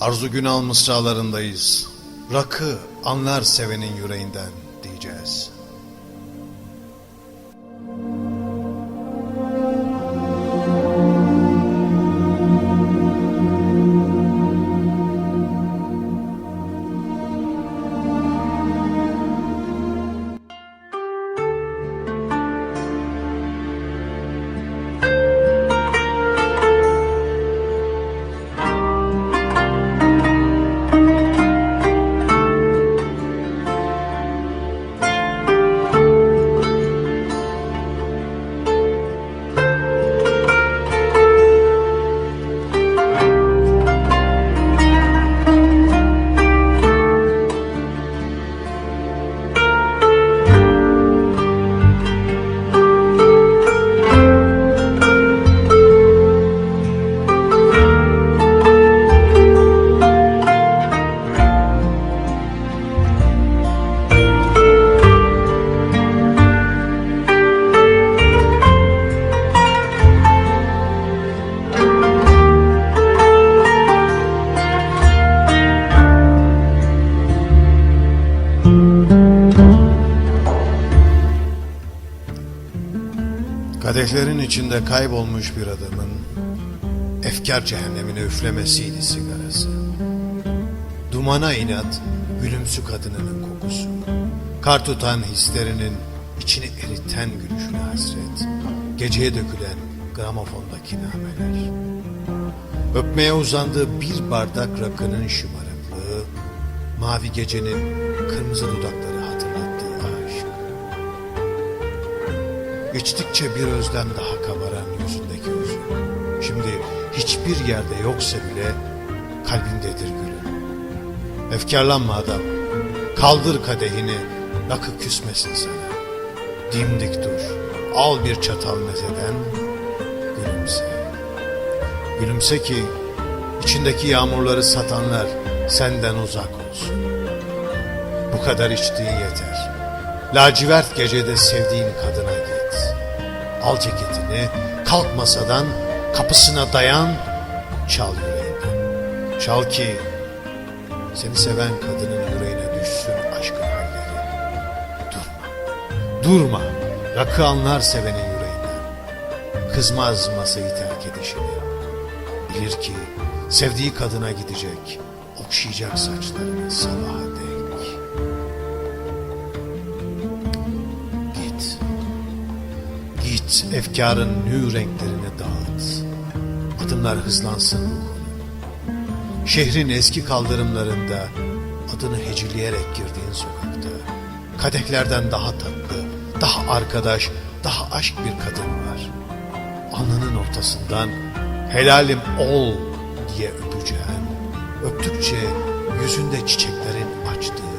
Arzu Günal mısralarındayız. Rakı anlar sevenin yüreğinden diyeceğiz. Kadehlerin içinde kaybolmuş bir adamın efkar cehennemine üflemesiydi sigarası. Dumana inat gülümsü kadınının kokusu. Kar tutan hislerinin içini eriten gülüşüne hasret. Geceye dökülen gramofondaki nameler. Öpmeye uzandığı bir bardak rakının şımarıklığı, mavi gecenin kırmızı dudakları hatırlattığı aşk. İçtikçe bir özlem daha kabaran yüzündeki hüzün. Şimdi hiçbir yerde yoksa bile kalbindedir gülün. Efkarlanma adam. Kaldır kadehini. Rakı küsmesin sana. Dimdik dur. Al bir çatal mezeden. Gülümse. Gülümse ki içindeki yağmurları satanlar senden uzak olsun. Bu kadar içtiğin yeter. Lacivert gecede sevdiğin kadına git. Al ceketini, kalk masadan, kapısına dayan, çal yüreğinden. Çal ki seni seven kadının yüreğine düşsün aşkın halleri. Durma, durma. Rakı anlar sevenin yüreğinden. Kızmaz masayı terk edişini. Bilir ki sevdiği kadına gidecek, okşayacak saçlarını sabaha dek. Git. Git efkarın nü renklerini dağıt. Adımlar hızlansın ruhunun. Şehrin eski kaldırımlarında adını hecileyerek girdiğin sokakta kadehlerden daha tatlı, daha arkadaş, daha aşk bir kadın var. Alnının ortasından helalim ol diye öpeceğin, öptükçe yüzünde çiçeklerin açtığı.